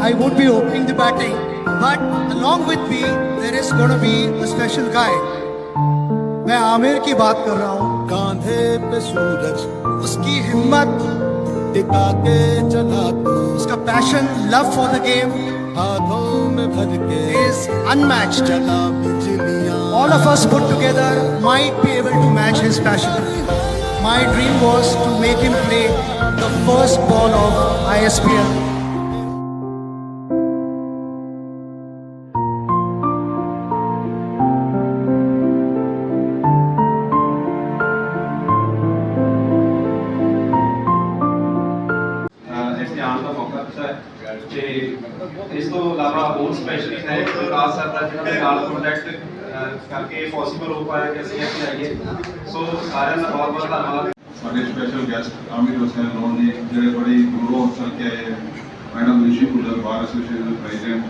I would be opening the batting, but along with me, there is going to be a special guy. मैं आमिर की बात कर रहा हूँ कांधे पे सूरज उसकी हिम्मत टिका के चला तू उसका passion love for the game हाथों में भर के is unmatched. चला बिजलियां All of us put together might be able to match his passion. My dream was to make him play the first ball of ISPL. ਆਉਣ ਦਾ ਹੈ। ਤੇ ਇਸ ਤੋਂ ਇਲਾਵਾ ਹੋਰ ਸਪੈਸ਼ਲੀ ਹੈ ਵਿਕਾਸ ਸਰ ਦਾ ਜਿਹਨਾਂ ਦੇ ਨਾਲ ਕੰਟੈਕਟ ਕਰਕੇ ਪੋਸੀਬਲ ਹੋ ਪਾਇਆ ਕਿ ਅਸੀਂ ਇੱਥੇ ਆਈਏ। ਸੋ ਸਾਰਿਆਂ ਦਾ ਬਹੁਤ ਬਹੁਤ ਧੰਨਵਾਦ। ਸਾਡੇ ਸਪੈਸ਼ਲ ਗੈਸਟ ਆਮਿਰ ਹੁਸੈਨ ਲੋਨ ਜੀ, ਜਿਹੜੇ ਬੜੀ ਦੂਰੋਂ ਚੱਲ ਕੇ ਆਏ ਹੈ। Madam Rishi Bhullar bar association president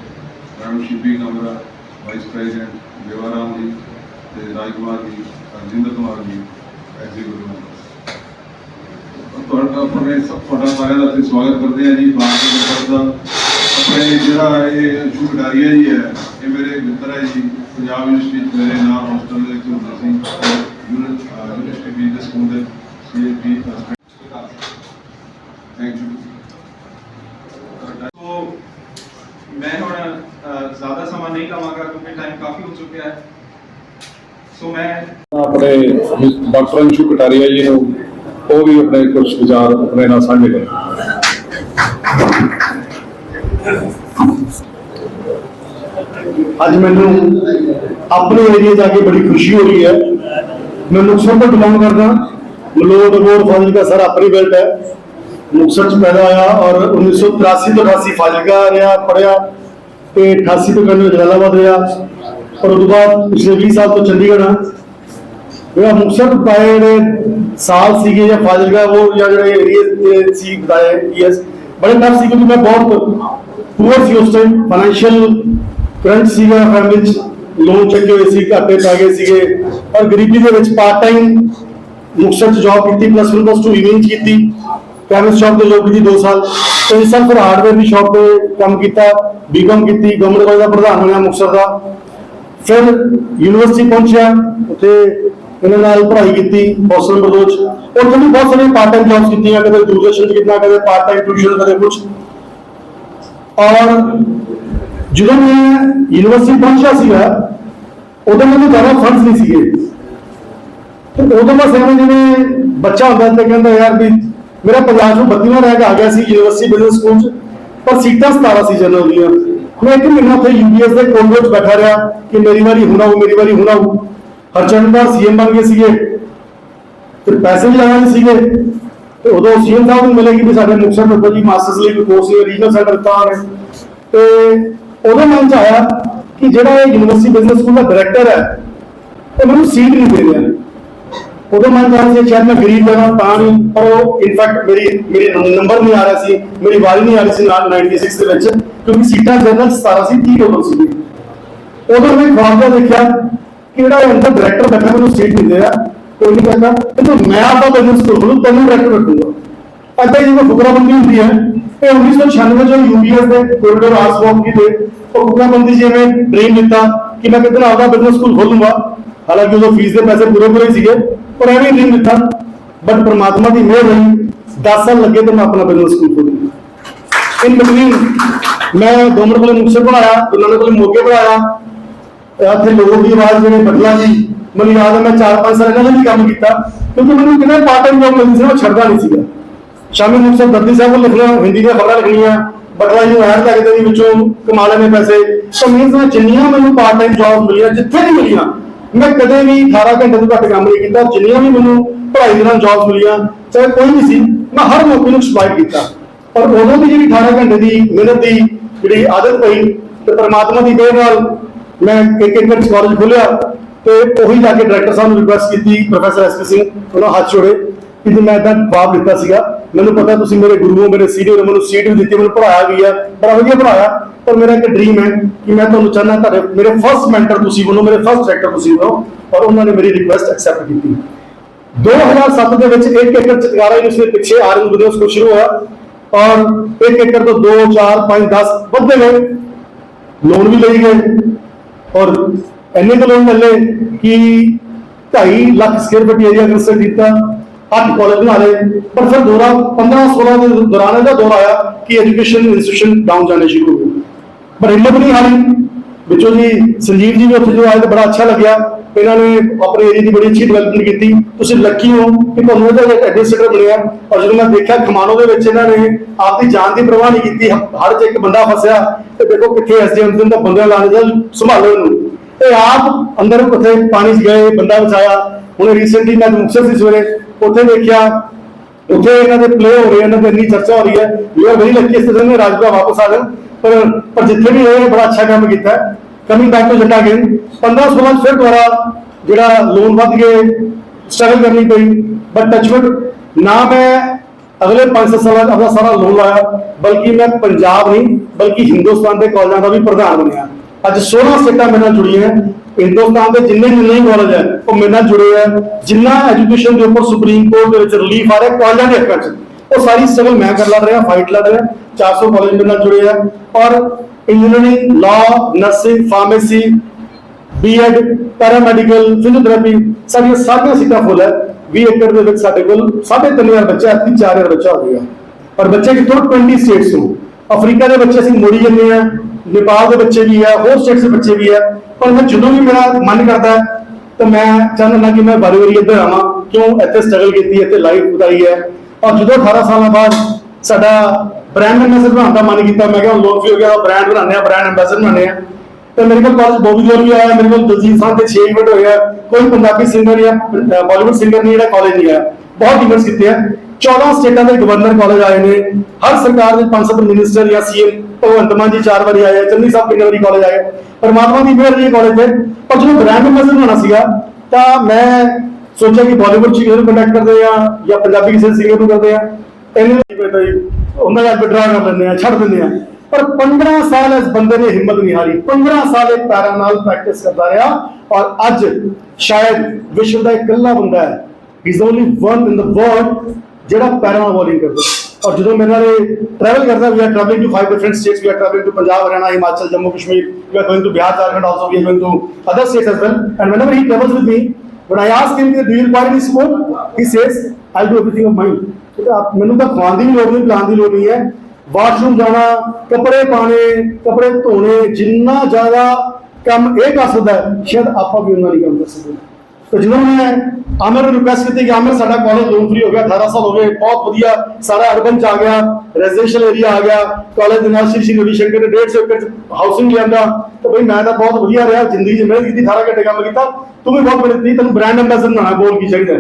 madam Shibi Kamra vice president ਦੇਵਾਰਾਮ ਜੀ ਤੇ ਰਾਜਕੁਮਾਰ ਜੀ ਰਜਿੰਦਰ ਕੁਮਾਰ ਜੀ, ਐਗਜ਼ੀਕਿਊਟਿਵ ਤੁਹਾਡਾ ਆਪਣੇ ਤੁਹਾਡਾ ਸਾਰਿਆਂ ਦਾ ਅਸੀਂ ਸਵਾਗਤ ਕਰਦੇ ਹਾਂ ਜੀ ਭਾਰਤ ਦੇ ਦਾ। ਆਪਣੇ ਜਿਹੜਾ ਇਹ ਸ਼ੁਕਰਾਰੀਆ ਜੀ ਹੈ ਇਹ ਮੇਰੇ ਮਿੱਤਰ ਹੈ ਜੀ ਪੰਜਾਬ ਯੂਨੀਵਰਸਿਟੀ 'ਚ ਮੇਰੇ ਨਾਲ ਹੋਸਟਲ ਦੇ ਵਿੱਚ ਹੁੰਦੇ ਸੀ ਯੂਨਿਟ ਯੂਨੀਵਰਸਿਟੀ ਬਿਜ਼ਨਸ ਸਕੂਲ ਦੇ ਸੀਏਪੀ ਥੈਂਕ ਯੂ ਸੋ। ਮੈਂ ਹੁਣ ਜ਼ਿਆਦਾ ਸਮਾਂ ਨਹੀਂ ਲਵਾਂਗਾ ਕਿਉਂਕਿ ਟਾਈਮ ਕਾਫੀ ਹੋ ਚੁੱਕਿਆ ਹੈ। ਸੋ ਮੈਂ ਆਪਣੇ ਡਾਕਟਰ ਅੰਸ਼ੂ ਕਟਾਰੀਆ ਜੀ ਨੂੰ ਉਹ ਵੀ ਆਪਣੇ ਕੁਝ ਵਿਚਾਰ ਆਪਣੇ ਨਾਲ ਸਾਂਝੇ ਕਰੇ ਅੱਜ ਮੈਨੂੰ ਆਪਣੇ ਏਰੀਆ ਜਾ ਕੇ ਬੜੀ ਖੁਸ਼ੀ ਹੋ ਰਹੀ ਹੈ। ਮੈਂ ਮੁਕਤਸਰ ਤੋਂ ਬਿਲੋਂਗ ਕਰਦਾ ਮਲੋਟ ਅਬੋਰ ਫਾਜ਼ਿਲਕਾ ਸਰ ਆਪਣੀ ਬੈਲਟ ਹੈ। ਮੁਕਤਸਰ ਚ ਪੈਦਾ ਹੋਇਆ ਔਰ 1983 ਤੋਂ 88 ਫਾਜ਼ਿਲਕਾ ਰਿਹਾ ਪੜਿਆ ਤੇ 88 ਤੋਂ ਕੰਨੂ ਜਲਾਲਾਬਾਦ ਰਿਹਾ। ਔਰ ਉਸ ਤੋਂ ਬਾਅਦ ਪਿਛਲੇ 20 ਸਾਲ ਤੋਂ ਚੰਡੀਗੜ੍ਹ ਆ ਜਿਹੜਾ ਮੁਕਤਸਰ ਪਾਏ ਜਿਹੜੇ ਸਾਲ ਸੀਗੇ ਜਾਂ ਫਾਜ਼ਿਲਕਾ ਉਹ ਜਾਂ ਜਿਹੜੇ ਏਰੀਆ ਸੀ ਬਤਾਏ ਯਸ ਬੜੇ ਟਫ ਸੀ ਕਿਉਂਕਿ ਮੈਂ ਬਹੁਤ ਪੂਅਰ ਸੀ ਉਸ ਟਾਈਮ ਫਾਈਨੈਂਸ਼ੀਅਲ ਕਰੰਟ ਸੀਗਾ ਫੈਮਿਲੀ ਲੋਨ ਚੱਕੇ ਹੋਏ ਸੀ ਘਾਟੇ ਪੈ ਗਏ ਸੀਗੇ ਔਰ ਗਰੀਬੀ ਦੇ ਵਿੱਚ ਪਾਰਟ ਟਾਈਮ ਮੁਕਤਸਰ ਚ ਜੌਬ ਕੀਤੀ ਪਲੱਸ 1 ਪਲੱਸ 2 ਇਮੇਜ ਕੀਤੀ ਕੈਮਿਸਟ ਸ਼ਾਪ ਤੇ ਜੌਬ ਕੀਤੀ 2 ਸਾਲ ਤਿੰਨ ਸਾਲ ਫਿਰ ਹਾਰਡਵੇਅਰ ਦੀ ਸ਼ਾਪ ਤੇ ਕੰਮ ਕੀਤਾ ਬੀਕਾਮ ਕੀਤੀ ਗਵਰਨਮੈਂਟ ਕਾਲਜ ਦਾ ਪ੍ਰਧਾਨ ਬਣਿਆ ਮੁਕਤਸਰ ਦਾ ਫਿਰ ਯੂਨੀਵਰਸਿਟੀ ਪਹੁੰਚਿਆ ਉੱਥੇ ਇਹਨਾਂ ਨਾਲ ਪੜ੍ਹਾਈ ਕੀਤੀ ਹੌਸਟਲ ਨੰਬਰ 2 ਚ। ਉੱਥੇ ਵੀ ਬਹੁਤ ਸਾਰੀਆਂ ਪਾਰਟ ਟਾਈਮ ਜੌਬਸ ਕੀਤੀਆਂ, ਕਦੇ ਦੂਰਦਰਸ਼ਨ ਚ ਕੀਤਾ ਕਦੇ ਪਾਰਟ ਟਾਈਮ ਟਿਊਸ਼ਨ ਕਦੇ ਕੁਝ ਔਰ ਜਦੋਂ ਮੈਂ ਯੂਨੀਵਰਸਿਟੀ ਪਹੁੰਚਿਆ ਸੀਗਾ, ਉਦੋਂ ਮੈਨੂੰ ਜ਼ਿਆਦਾ ਫੰਡਸ ਨਹੀਂ ਸੀਗੇ। ਤੇ ਉਦੋਂ ਬਸ ਐਵੇਂ ਜਿਵੇਂ ਬੱਚਾ ਹੁੰਦਾ ਤੇ ਕਹਿੰਦਾ ਯਾਰ ਵੀ ਮੇਰਾ ਪੰਜਾਬ ਨੂੰ 32ਵਾਂ ਰੈਂਕ ਆ ਗਿਆ ਸੀ ਯੂਨੀਵਰਸਿਟੀ ਬਿਜ਼ਨਸ ਸਕੂਲ ਚ, ਪਰ ਸੀਟਾਂ 17 ਸੀ ਜਨਰਲ ਦੀਆਂ। ਮੈਂ ਇੱਕ ਮਹੀਨਾ ਉੱਥੇ ਯੂਪੀਐਸ ਦੇ ਕੋਲ ਚ ਬੈਠਾ ਰਿਹਾ ਕਿ ਮੇਰੀ ਵਾਰੀ ਹੁਣ ਆਊ, ਮੇਰੀ ਵਾਰੀ ਹੁਣ ਆਊ। ਹਰਚੰਦ ਦਾ ਸੀਐਮ ਬਣ ਗਏ ਸੀਗੇ। ਤੇ ਪੈਸੇ ਵੀ ਲਾਇਆ ਨਹੀਂ ਸੀਗੇ। ਤੇ ਉਦੋਂ ਸੀਐਮ ਸਾਹਿਬ ਨੂੰ ਮਿਲੇ ਕਿ ਵੀ ਸਾਡੇ ਮੁਕਤਸਰ ਤੋਂ ਜੀ ਮਾਸਟਰਸ ਲਈ ਕੋਈ ਕੋਰਸ ਰੀਜਨਲ ਸੈਂਟਰ ਦਿੱਤਾ ਤੇ ਉਦੋਂ ਮਨ ਚ ਆਇਆ ਕਿ ਜਿਹੜਾ ਇਹ ਯੂਨੀਵਰਸਿਟੀ ਬਿਜ਼ਨਸ ਸਕੂਲ ਦਾ ਡਾਇਰੈਕਟਰ ਹੈ, ਉਹ ਮੈਨੂੰ ਸੀਟ ਨਹੀਂ ਦੇ ਰਿਹਾ। ਉਦੋਂ ਮੈਂ ਜਾਣ ਸੀ, ਸ਼ਾਇਦ ਮੈਂ ਗਰੀਬ ਜਗ੍ਹਾ ਤਾਂ ਨਹੀਂ, ਪਰ ਉਹ ਇਨਫੈਕਟ ਮੇਰੀ ਮੇਰੀ ਨੰਬਰ ਨਹੀਂ ਆ ਰਿਹਾ ਸੀ, ਮੇਰੀ ਵਾਰੀ ਨਹੀਂ ਆ ਰਹੀ ਸੀ ਨਾਲ 96 ਦੇ ਵਿੱਚ, ਕਿਉਂਕਿ ਸੀਟਾਂ ਜਨਰਲ 17 ਸੀ 30 ਟੋਟਲ ਸੀ ਉਦੋਂ ਮੈਂ ਖਵਾਬ ਦਾ ਦੇਖਿਆ ਕਿ ਅੰਦਰ ਡਾਇਰੈਕਟਰ ਬੈਠਾ, ਮੈਨੂੰ ਸੀਟ ਨਹੀਂ ਦੇ ਕੋਈ ਨਹੀਂ ਕਹਿੰਦਾ ਕਹਿੰਦਾ, ਮੈਂ ਆਪਦਾ ਬਿਜ਼ਨਸ ਖੋਲੂ ਤੈਨੂੰ ਡਾਇਰੈਕਟਰ ਰੱਖੂੰਗਾ। ਅੱਗੇ ਜਿਵੇਂ ਫੁਕਰਾਬੰਦੀ ਹੁੰਦੀ ਹੈ, ਇਹ 1996 ਜੋ ਯੂਪੀਐਸ ਦੇ ਕੋਰੀਡੋਰ ਆਰਸ ਕੀ ਦੇ, ਉਹ ਫੁਕਰਾਬੰਦੀ ਜਿਵੇਂ ਡ੍ਰੀਮ ਲਿੱਤਾ ਕਿ ਮੈਂ ਕਿਤੇ ਆਪਦਾ ਬਿਜ਼ਨਸ ਸਕੂਲ ਖੋਲੂੰਗਾ। ਹਾਲਾਂਕਿ ਉਦੋਂ ਫੀਸ ਦੇ ਪੈਸੇ ਪੂਰੇ ਪੂਰੇ ਸੀਗੇ, ਪਰ ਐਵੇਂ ਡ੍ਰੀਮ ਲਿੱਤਾ ਬਟ ਪ੍ਰਮਾਤਮਾ ਦੀ ਮਿਹਰ ਰਹੀ 10 ਸਾਲ ਲੱਗੇ ਤੇ ਮੈਂ ਆਪਣਾ ਬਿਜ਼ਨਸ ਸਕੂਲ ਖੋਲ੍ਹਿਆ ਇਨ ਬਿਟਵੀਨ ਮੈਂ ਗਵਰਨਮੈਂਟ ਕੋਲੇ ਮੁਕਤਸਰ ਪੜਾਇਆ ਉਹਨਾਂ ਕੋਲੇ ਮੋਗੇ ਪੜਾਇਆ ਇੱਥੇ ਲੋਕ ਦੀ ਆਵਾਜ਼ ਜਿਹੜੇ ਬਦਲਾ ਜੀ ਮੈਨੂੰ ਯਾਦ ਹੈ ਮੈਂ 4-5 ਸਾਲ ਇਹਨਾਂ ਦਾ ਵੀ ਕੰਮ ਕੀਤਾ। ਕਿਉਂਕਿ ਮੈਨੂੰ ਕਿੰਨਾ ਪਾਰਟ ਟਾਈਮ ਮਿਲਦੀ ਸੀ ਮੈਂ ਛੱਡਦਾ ਨਹੀਂ ਸੀਗਾ। ਸ਼ਾਮੀ ਮੁਕਤਸਰ ਦਰਦੀ ਸਾਹਿਬ ਨੂੰ ਲਿਖਣਾ ਹਿੰਦੀ ਦੀਆਂ ਖਬਰਾਂ ਲਿਖਣੀਆਂ, ਬਦਲਾ ਜੀ ਨੂੰ ਐਡ ਲੱਗਦੇ ਦੀ ਵਿੱਚੋਂ ਕਮਾ ਲੈਣੇ ਪੈਸੇ। ਤਾਂ ਮੀਨਸ ਮੈਂ ਜਿੰਨੀਆਂ ਮੈਨੂੰ ਪਾਰਟ ਟਾਈਮ ਮਿਲੀਆਂ, ਜਿੱਥੇ ਵੀ ਮਿਲੀਆਂ, ਮੈਂ ਕਦੇ ਵੀ 18 ਘੰਟੇ ਤੋਂ ਘੱਟ ਕੰਮ ਨਹੀਂ ਕੀਤਾ, ਜਿੰਨੀਆਂ ਵੀ ਮੈਨੂੰ ਪੜ੍ਹਾਈ ਦੇ ਨਾਲ ਜੌਬਸ ਮਿਲੀਆਂ, ਚਾਹੇ ਕੋਈ ਵੀ ਸੀ, ਮੈਂ ਹਰ ਮੌਕੇ ਨੂੰ ਐਕਸਪਲੋਇਟ ਕੀਤਾ। ਪਰ ਉਦੋਂ ਦੀ ਜਿਹੜੀ 18 ਘੰਟੇ ਦੀ ਮਿਹਨਤ ਦੀ ਜਿਹੜੀ ਆਦਤ ਪਈ, ਤੇ ਪਰਮਾਤਮਾ ਦੀ ਮਿਹਰ ਨਾਲ ਮੈਂ ਇੱਕ ਇੱਕ ਵਿੱਚ ਕਾਲਜ ਖੋਲਿਆ ਤੇ ਉਹੀ ਜਾ ਕੇ ਡਾਇਰੈਕਟਰ ਸਾਹਿਬ ਨੂੰ ਰਿਕੁਐਸਟ ਕੀਤੀ ਪ੍ਰੋਫੈਸਰ ਐਸ ਪੀ ਸਿੰਘ, ਉਹਨਾਂ ਹੱਥ ਜੋੜੇ ਕਿ ਜੇ ਮੈਂ ਇਦਾਂ ਜਵਾਬ ਦਿੱਤਾ ਸੀਗਾ। ਮੈਨੂੰ ਪਤਾ ਤੁਸੀਂ ਮੇਰੇ ਗੁਰੂ ਹੋ, ਮੇਰੇ ਸੀਨੀਅਰ ਹੋ, ਮੈਨੂੰ ਸੀਟ ਵੀ ਦਿੱਤੀ, ਮੈਨੂੰ ਪੜਾਇਆ ਵੀ ਹੈ ਬੜਾ ਵਧੀਆ ਪੜਾਇਆ ਪਰ ਮੇਰਾ ਇੱਕ ਡ੍ਰੀਮ ਹੈ ਕਿ ਮੈਂ ਤੁਹਾਨੂੰ ਚਾਹਨਾ ਤੁਹਾਡੇ, ਮੇਰੇ ਫਰਸਟ ਮੈਂਟਰ ਤੁਸੀਂ ਬਣੋ, ਮੇਰੇ ਫਰਸਟ ਡਾਇਰੈਕਟਰ ਤੁਸੀਂ ਬਣੋ ਔਰ ਉਹਨਾਂ ਨੇ ਮੇਰੀ ਰਿਕੁਐਸਟ ਐਕਸੈਪਟ ਕੀਤੀ। 2007 ਦੇ ਵਿੱਚ ਇੱਕ ਏਕੜ ਚਤਕਾਰਾ ਯੂਨੀਵਰਸਿਟੀ ਦੇ ਪਿੱਛੇ ਆਰਐਨ ਬਿਜ਼ਨਸ ਸਕੂਲ ਸ਼ੁਰੂ ਹੋਇਆ, ਔਰ ਇੱਕ ਏਕੜ ਤੋਂ 2 4 5 10 ਵੱਧਦੇ ਗਏ। ਲੋਨ ਵੀ ਲਈ ਗਏ। ਔਰ ਇੰਨੇ ਕੁ ਲੋਨ ਮਿਲੇ ਕਿ 2.5 lakh square foot area construct ਕੀਤਾ ਅੱਠ ਕਾਲਜ ਬਣਾ ਲਏ। ਪਰ ਫਿਰ ਦੌਰਾ 15 16 ਦੇ ਦੌਰਾਨ ਇਹਦਾ ਦੌਰ ਆਇਆ ਕਿ ਐਜੂਕੇਸ਼ਨ ਇੰਸਟੀਟਿਊਸ਼ਨ ਡਾਊਨ ਜਾਣੇ ਸ਼ੁਰੂ ਹੋ ਗਏ। ਪਰ ਹਿੰਮਤ ਨਹੀਂ ਹਾਰੀ। ਵਿੱਚੋਂ ਜੀ ਸੰਜੀਵ ਜੀ ਵੀ ਉੱਥੇ ਜੋ ਆਏ ਤਾਂ ਬੜਾ ਅੱਛਾ ਲੱਗਿਆ। ਇਹਨਾਂ ਨੇ ਆਪਣੇ ਏਰੀਆ ਦੀ ਬੜੀ ਅੱਛੀ ਡਿਵੈਲਪਮੈਂਟ ਕੀਤੀ। ਤੁਸੀਂ ਲੱਕੀ ਹੋ ਕਿ ਤੁਹਾਨੂੰ ਇਹਦਾ ਐਡਮਿਨਿਸਟ੍ਰੇਟਰ ਬਣਿਆ ਔਰ ਜਦੋਂ ਮੈਂ ਦੇਖਿਆ ਖਮਾਨੋ ਦੇ ਵਿੱਚ ਇਹਨਾਂ ਨੇ ਆਪਦੀ ਜਾਨ ਦੀ ਪਰਵਾਹ ਨਹੀਂ ਕੀਤੀ ਹੜ 'ਚ ਇੱਕ ਬੰਦਾ ਫਸਿਆ ਤੇ ਦੇਖੋ ਕਿੱਥੇ ਐਸਡੀਐਮ ਦੇ ਤਾਂ ਬੰਦੇ ਲਾਣੇ ਦਾ ਸੰਭਾਲੋ ਇਹਨੂੰ। ਤੇ ਆਪ ਅੰਦਰ ਉੱਥੇ ਪਾਣੀ 'ਚ ਗਏ, ਬੰਦਾ ਬਚਾਇਆ। ਹੁਣ ਰੀਸੈਂਟਲੀ ਮੈਂ ਮੁਕਤਸਰ ਸੀ ਸਵੇਰੇ ਉੱਥੇ ਦੇਖਿਆ, ਉੱਥੇ ਇਹਨਾਂ ਦੇ ਪਲੇ ਹੋ ਰਹੇ, ਇਹਨਾਂ ਦੀ ਇੰਨੀ ਚਰਚਾ ਹੋ ਰਹੀ ਹੈ। ਯੂ ਆਰ ਵੈਰੀ ਲੱਕੀ ਇਸ ਤਰ੍ਹਾਂ ਦੇ ਵਾਪਸ ਆ ਜਾਣ। ਪਰ ਪਰ ਜਿੱਥੇ ਵੀ ਇਹ ਬੜਾ ਅੱਛਾ ਕੰਮ ਕੀਤਾ coming back to Jatta again 15 16 ਫਿਰ ਦੁਬਾਰਾ ਜਿਹੜਾ ਲੋਨ ਵੱਧ ਗਏ ਸਟਰਗਲ ਕਰਨੀ ਪਈ। ਬਟ ਟੱਚਵੁੱਡ ਨਾ ਮੈਂ ਅਗਲੇ 5 ਸਾਲਾਂ 'ਚ ਆਪਣਾ ਸਾਰਾ ਲੋਨ ਲਾਇਆ, ਬਲਕਿ ਮੈਂ ਪੰਜਾਬ ਨਹੀਂ, ਬਲਕਿ ਹਿੰਦੁਸਤਾਨ ਦੇ ਕਾਲਜਾਂ ਦਾ ਵੀ ਪ੍ਰਧਾਨ ਬਣਿਆ। ਅੱਜ 16 ਸਟੇਟਾਂ ਮੇਰੇ ਨਾਲ ਜੁੜੀਆਂ ਹਿੰਦੁਸਤਾਨ ਦੇ ਜਿੰਨੇ ਜਿੰਨੇ ਕਾਲਜ ਹੈ, ਉਹ ਮੇਰੇ ਨਾਲ ਜੁੜੇ ਹੈ। ਜਿੰਨਾ ਐਜੂਕੇਸ਼ਨ ਦੇ ਉੱਪਰ ਸੁਪਰੀਮ ਕੋਰਟ ਦੇ ਵਿੱਚ ਰਿਲੀਫ ਆ ਰਿਹਾ ਕਾਲਜਾਂ ਦੇ ਹੱਕਾਂ 'ਚ। ਉਹ ਸਾਰੀ ਸਟਰਗਲ ਮੈਂ ਕਰ ਲੜ ਰਿਹਾ ਫਾਈਟ ਲੜ ਰਿਹਾ 400 ਕਾਲਜ ਮੇਰੇ ਨਾਲ ਜੁੜੇ ਹੈ ਔਰ engineering law nursing pharmacy BEd paramedical physiotherapy ਸਾਡੀਆਂ ਸਾਰੀਆਂ ਸੀਟਾਂ ਫੁੱਲ ਹੈ। 20 ਏਕੜ ਦੇ ਵਿੱਚ ਸਾਡੇ ਕੋਲ 3500 ਬੱਚਾ ਐਤਕੀ 4000 ਬੱਚਾ ਹੋ ਗਿਆ। ਔਰ ਬੱਚੇ ਕਿੱਥੋਂ? 20 ਸਟੇਟਸ ਤੋਂ। ਅਫਰੀਕਾ ਦੇ ਬੱਚੇ ਅਸੀਂ ਮੋੜੀ ਜਾਂਦੇ ਆ ਨੇਪਾਲ ਦੇ ਬੱਚੇ ਵੀ ਆ ਹੋਰ ਸਟੇਟਸ ਦੇ ਬੱਚੇ ਵੀ ਆ ਪਰ ਮੈਂ ਜਦੋਂ ਵੀ ਮੇਰਾ ਮਨ ਕਰਦਾ ਤਾਂ ਮੈਂ ਚਾਹੁੰਦਾ ਕਿ ਮੈਂ ਵਾਰੀ ਵਾਰੀ ਇੱਧਰ ਆਵਾਂ। ਕਿਉਂ? ਇੱਥੇ ਸਟਰਗਲ ਕੀਤੀ, ਇੱਥੇ ਲਾਈਫ ਬਿਤਾਈ ਹੈ। ਔਰ ਜਦੋਂ 18 ਸਾਲਾਂ ਬਾਅਦ ਸਾਡਾ ਬ੍ਰਾਂਡ ਐਂਬੈਸਡਰ ਬਣਾਉਣ ਦਾ ਮਨ ਕੀਤਾ ਮੈਂ ਕਿਹਾ ਲੋਨ ਵੀ ਹੋ ਗਿਆ ਬ੍ਰਾਂਡ ਬਣਾਉਂਦੇ ਆ ਬ੍ਰਾਂਡ ਐਂਬੈਸਡਰ ਬਣਾਉਂਦੇ ਆ ਤੇ ਮੇਰੇ ਕੋਲ ਕਾਲਜ ਬੋਬੀ ਜੋਰ ਵੀ ਆਇਆ ਮੇਰੇ ਕੋਲ ਦਲਜੀਤ ਸਾਹਿਬ ਦੇ 6 ਇਵੈਂਟ ਹੋਇਆ ਕੋਈ ਪੰਜਾਬੀ ਸਿੰਗਰ ਜਾਂ ਬਾਲੀਵੁੱਡ ਸਿੰਗਰ ਨਹੀਂ ਜਿਹੜਾ ਕਾਲਜ ਨਹੀਂ ਆਇਆ ਬਹੁਤ ਇਵੈਂਟਸ ਕੀਤੇ ਆ 14 ਸਟੇਟਾਂ ਦੇ ਗਵਰਨਰ ਕਾਲਜ ਆਏ ਨੇ ਹਰ ਸਰਕਾਰ ਦੇ ਪੰਜ ਸੱਤ ਮਿਨਿਸਟਰ ਜਾਂ ਸੀਐਮ ਭਗਵੰਤ ਮਾਨ ਜੀ ਚਾਰ ਵਾਰੀ ਆਏ ਆ, ਚੰਨੀ ਸਾਹਿਬ ਕਿੰਨੇ ਵਾਰੀ ਕਾਲਜ ਆਏ ਪਰਮਾਤਮਾ ਦੀ ਮਿਹਰ ਜੀ ਕਾਲਜ ਤੇ ਪਰ ਜਦੋਂ ਬ੍ਰਾਂਡ ਐਂਬੈਸਡਰ ਬਣਾਉਣਾ ਸੀਗਾ ਤਾਂ ਮੈਂ ਸੋਚਿਆ ਕਿ ਬਾਲੀਵੁੱਡ ਚ ਕਿਸੇ ਨੂੰ ਕੰਟੈਕਟ ਕਰਦੇ ਆ ਜਾਂ ਪੰਜਾਬੀ ਕਿਸੇ ਸਿੰਗਰ ਨੂੰ ਕਰਦੇ ਆ ਇਹਨੇ ਨਹੀਂ ਪਤਾ ਜੀ? ਉਹਨਾਂ ਦਾ ਵਿਡਰਾ ਕਰ ਲੈਂਦੇ ਆ, ਛੱਡ ਦਿੰਦੇ ਆ। ਪਰ 15 ਸਾਲ ਇਸ ਬੰਦੇ ਨੇ ਹਿੰਮਤ ਨਹੀਂ ਹਾਰੀ। 15 ਸਾਲ ਇਹ ਪੈਰਾਂ ਨਾਲ ਪ੍ਰੈਕਟਿਸ ਕਰਦਾ ਰਿਹਾ ਔਰ ਅੱਜ ਸ਼ਾਇਦ ਵਿਸ਼ਵ ਦਾ ਇਕੱਲਾ ਬੰਦਾ ਹੈ। Is only one in the world ਜਿਹੜਾ ਪੈਰਾਂ ਨਾਲ ਬੋਲਿੰਗ ਕਰਦਾ। ਔਰ ਜਦੋਂ ਮੇਰੇ ਨਾਲ ਟਰੈਵਲ ਕਰਦਾ we are travelling to five different states we are travelling to Punjab Haryana Himachal Jammu Kashmir we are going to Bihar Jharkhand also we are going to other states as well. And whenever he travels with me, when I ask him, do you require any support he says, I'll do everything of mine. ਠੀਕ ਹੈ ਆਪ- ਮੈਨੂੰ ਤਾਂ ਖਾਣ ਦੀ ਵੀ ਲੋੜ ਨਹੀਂ, ਪਿਲਾਉਣ ਦੀ ਲੋੜ ਨਹੀਂ ਹੈ। ਵਾਸ਼ਰੂਮ ਜਾਣਾ, ਕੱਪੜੇ ਪਾਣੇ ਕੱਪੜੇ ਧੋਣੇ, ਜਿੰਨਾ ਜ਼ਿਆਦਾ ਕੰਮ ਇਹ ਕਰ ਸਕਦਾ ਸ਼ਾਇਦ ਆਪਾਂ ਵੀ ਉਹਨਾਂ ਨਹੀਂ ਕੰਮ ਕਰ ਸਕਦੇ ਤੇ ਜਦੋਂ ਮੈਂ ਆਮਰ ਨੂੰ ਰਿਕੁਐਸਟ ਕੀਤੀ ਕਿ ਆਮਰ, ਸਾਡਾ ਕਾਲਜ ਲੋਨ ਫ੍ਰੀ ਹੋ ਗਿਆ 18 ਸਾਲ ਹੋ ਗਏ, ਬਹੁਤ ਵਧੀਆ, ਸਾਰਾ ਅਰਬਨ ਚ ਆ ਗਿਆ ਰੈਜ਼ੀਡੈਂਸ਼ੀਅਲ ਏਰੀਆ ਆ ਗਿਆ ਕਾਲਜ ਦੇ ਨਾਲ ਸ਼੍ਰੀ ਸ਼੍ਰੀ ਰਵੀ ਸ਼ੰਕਰ ਨੇ 150 ਏਕੜ ਚ ਹਾਊਸਿੰਗ ਲਿਆਂਦਾ ਤੇ ਬਈ ਮੈਂ ਤਾਂ ਬਹੁਤ ਵਧੀਆ ਰਿਹਾ, ਜ਼ਿੰਦਗੀ 'ਚ ਮਿਹਨਤ ਕੀਤੀ 18 ਘੰਟੇ ਕੰਮ ਕੀਤਾ। ਤੂੰ ਵੀ ਬਹੁਤ ਮਿਹਨਤ ਕੀਤੀ, ਤੈਨੂੰ ਬ੍ਰਾਂਡ ਐਂਬੈਸਡਰ ਬਣਾਉਣਾ ਬੋਲ ਕੀ ਚਾਹੀਦਾ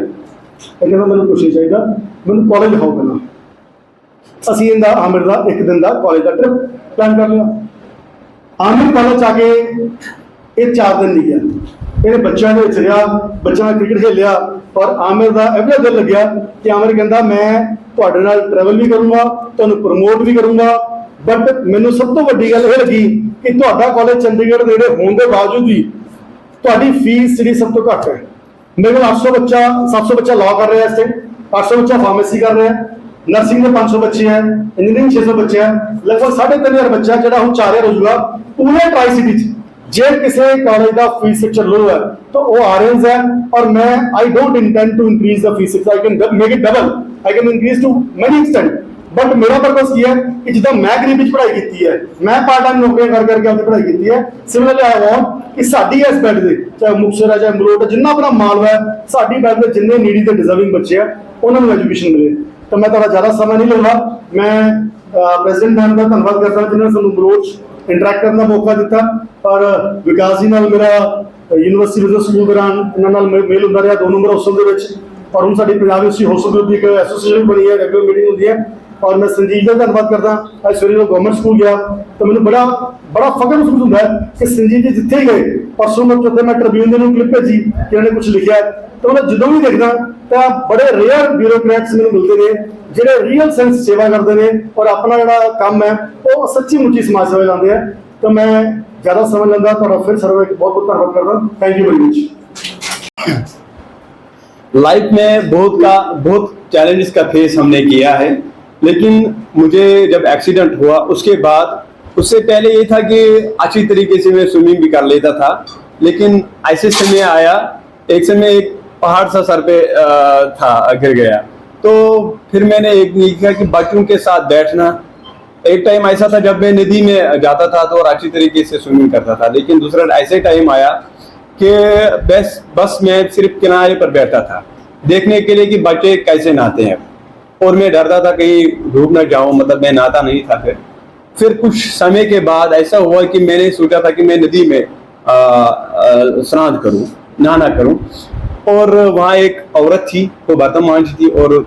ਇਹ ਕਹਿੰਦਾ ਮੈਨੂੰ ਕੁਛ ਨਹੀਂ ਚਾਹੀਦਾ, ਮੈਨੂੰ ਕਾਲਜ ਦਿਖਾਓ ਪਹਿਲਾਂ। ਅਸੀਂ ਇਹਦਾ ਆਮਿਰ ਦਾ ਇੱਕ ਦਿਨ ਦਾ ਕਾਲਜ ਦਾ ਟ੍ਰਿਪ ਪਲਾਨ ਕਰ ਲਿਆ। ਆਮਿਰ ਕਾਲਜ ਆ ਕੇ ਇਹ ਚਾਰ ਦਿਨ ਨਹੀਂ ਗਿਆ ਇਹਨੇ ਬੱਚਿਆਂ ਦੇ ਵਿੱਚ ਰਿਹਾ, ਬੱਚਿਆਂ ਨਾਲ ਕ੍ਰਿਕਟ ਖੇਲਿਆ ਔਰ ਆਮਿਰ ਦਾ ਇਹ ਵੀ ਦਿਲ ਲੱਗਿਆ ਕਿ ਆਮਿਰ ਕਹਿੰਦਾ, ਮੈਂ ਤੁਹਾਡੇ ਨਾਲ ਟਰੈਵਲ ਵੀ ਕਰੂੰਗਾ, ਤੁਹਾਨੂੰ ਪ੍ਰਮੋਟ ਵੀ ਕਰੂੰਗਾ ਬਟ ਮੈਨੂੰ ਸਭ ਤੋਂ ਵੱਡੀ ਗੱਲ ਇਹ ਲੱਗੀ ਕਿ ਤੁਹਾਡਾ ਕਾਲਜ ਚੰਡੀਗੜ੍ਹ ਦੇ ਨੇੜੇ ਹੋਣ ਦੇ ਬਾਵਜੂਦ ਵੀ ਤੁਹਾਡੀ ਫੀਸ ਜਿਹੜੀ ਸਭ ਤੋਂ ਘੱਟ ਹੈ। ਮੇਰੇ ਕੋਲ 800 ਬੱਚਾ 700 ਬੱਚਾ ਲਾਅ ਕਰ ਰਿਹਾ ਇਸ ਤੇ 800 ਬੱਚਾ ਫਾਰਮੇਸੀ ਕਰ ਰਿਹਾ ਨਰਸਿੰਗ ਦੇ 500 ਬੱਚੇ ਹੈ ਇੰਜੀਨੀਅਰਿੰਗ 600 ਬੱਚੇ ਹੈ ਲਗਭਗ 3500 ਬੱਚਾ ਜਿਹੜਾ ਹੁਣ 4000 ਹੋ ਜਾਊਗਾ ਪੂਰੇ ਟਰਾਈ ਸਿਟੀ ਚ ਜੇ ਕਿਸੇ ਕਾਲਜ ਦਾ ਫੀਸ ਸਟਰਕਚਰ ਲੋ ਹੈ ਤਾਂ ਉਹ ਆਰਐਨਸ ਹੈ ਔਰ ਮੈਂ I don't intend to increase the fee I can make it double I can increase to many extent but ਮੇਰਾ ਪਰਪਸ ਕੀ ਹੈ? ਕਿ ਜਿੱਦਾਂ ਮੈਂ ਗਰੀਬੀ ਵਿੱਚ ਪੜ੍ਹਾਈ ਕੀਤੀ ਹੈ, ਮੈਂ ਪਾਰਟ ਟਾਈਮ ਨੌਕਰੀਆਂ ਕਰ ਕਰਕੇ ਆਪਣੀ ਪੜ੍ਹਾਈ ਕੀਤੀ ਹੈ ਸਿਮਿਲਰਲੀ ਆਈ ਵਾਂਟ ਕਿ ਸਾਡੀ ਇਸ ਬੈਡ ਦੇ, ਚਾਹੇ ਮੁਕਤਸਰ ਹੈ, ਚਾਹੇ ਮਲੋਟ ਹੈ, ਜਿੰਨਾ ਆਪਣਾ ਮਾਲਵਾ ਹੈ ਸਾਡੀ ਬੈਡ ਦੇ ਜਿੰਨੇ ਨੀਡੀ ਤੇ ਡਿਜ਼ਰਵਿੰਗ ਬੱਚੇ ਆ, ਉਹਨਾਂ ਨੂੰ ਐਜੂਕੇਸ਼ਨ ਮਿਲੇ। ਤਾਂ ਮੈਂ ਤੁਹਾਡਾ ਜ਼ਿਆਦਾ ਸਮਾਂ ਨਹੀਂ ਲਊਂਗਾ ਮੈਂ ਪ੍ਰੈਜ਼ੀਡੈਂਟ ਮੈਮ ਦਾ ਧੰਨਵਾਦ ਕਰਦਾ, ਜਿਨ੍ਹਾਂ ਨੇ ਸਾਨੂੰ ਮਲੋਟ ਇੰਟਰੈਕਟ ਕਰਨ ਦਾ ਮੌਕਾ ਦਿੱਤਾ। ਔਰ ਵਿਕਾਸ ਜੀ ਨਾਲ ਮੇਰਾ ਯੂਨੀਵਰਸਿਟੀ ਬਿਜ਼ਨਸ ਸਕੂਲ ਦੌਰਾਨ ਇਹਨਾਂ ਨਾਲ ਮੇਲ ਹੁੰਦਾ ਰਿਹਾ, ਦੋ ਨੰਬਰ ਹੌਸਟਲ ਦੇ ਵਿੱਚ। ਔਰ ਹੁਣ ਸਾਡੀ ਪੰਜਾਬ ਯੂਨੀਵਰਸਿਟੀ ਹੌਸਟਲ ਗਰੁੱਪ ਦੀ ਇੱਕ ਐਸੋਸੀਏਸ਼ਨ ਬਣੀ ਹੈ ਰੈਗੂਲਰ ਮੀਟਿੰਗ ਹੁੰਦੀ ਹੈ। ਔਰ ਮੈਂ ਸੰਜੀਵ ਦਾ ਧੰਨਵਾਦ ਕਰਦਾ ਅੱਜ ਸਵੇਰੇ ਨੂੰ ਗਵਰਨਮੈਂਟ ਸਕੂਲ ਗਿਆ ਤਾਂ ਮੈਨੂੰ ਬੜਾ ਬੜਾ ਫਖਰ ਮਹਿਸੂਸ ਹੁੰਦਾ ਹੈ ਕਿ ਸੰਜੀਵ ਜੀ ਜਿੱਥੇ ਹੀ ਗਏ ਪਰਸੋਂ ਮੈਂ ਚੌਥੇ ਮੈਂ ਟ੍ਰਿਬਿਊਨ ਦੇ ਨੂੰ ਕਲਿੱਪ ਭੇਜੀ ਕਿ ਇਹਨਾਂ ਨੇ ਕੁਝ ਲਿਖਿਆ ਹੈ। ਤਾਂ ਮੈਂ ਜਦੋਂ ਵੀ ਦੇਖਦਾ ਤਾਂ ਬੜੇ ਰੇਅਰ ਬਿਊਰੋਕਰੈਟਸ ਮੈਨੂੰ ਮਿਲਦੇ ਨੇ ਜਿਹੜੇ ਰੀਅਲ ਸੈਂਸ ਸੇਵਾ ਕਰਦੇ ਨੇ ਔਰ ਆਪਣਾ ਜਿਹੜਾ ਕੰਮ ਹੈ ਉਹ ਸੱਚੀ ਮੁੱਚੀ ਸਮਾਜ ਸੇਵਾ ਲਾਉਂਦੇ ਆ ਤਾਂ ਮੈਂ ਜ਼ਿਆਦਾ ਸਮਝ ਲੈਂਦਾ ਤੁਹਾਡਾ ਫਿਰ ਸਰਵੇ ਬਹੁਤ ਬਹੁਤ ਧੰਨਵਾਦ ਕਰਦਾ thank you very much life में बहुत का बहुत चैलेंजेस का फेस हमने किया है लेकिन मुझे जब एक्सीडेंट हुआ, उसके बाद, उससे पहले ये था कि अच्छी तरीके से मैं स्विमिंग भी कर लेता था, लेकिन ऐसे समय आया, एक समय एक पहाड़ सा सर पे था, गिर गया। तो फिर मैंने एक ये किया कि बच्चों के साथ बैठना। एक टाइम ऐसा था जब मैं नदी में जाता था तो और अच्छी तरीके से स्विमिंग करता था, लेकिन दूसरा ऐसे टाइम आया कि बस बस मैं सिर्फ़ किनारे पर बैठा था। देखने के लिए कि बच्चे कैसे नहाते हैं। और मैं डरता था कहीं डूब ना जाऊँ मतलब मैं नहाता नहीं था फिर। फिर कुछ समय के बाद ऐसा हुआ कि मैंने सोचा था कि मैं नदी में स्नान करूँ, नहाना करूँ। और वहाँ एक औरत थी, वो बर्तन मांझ थी और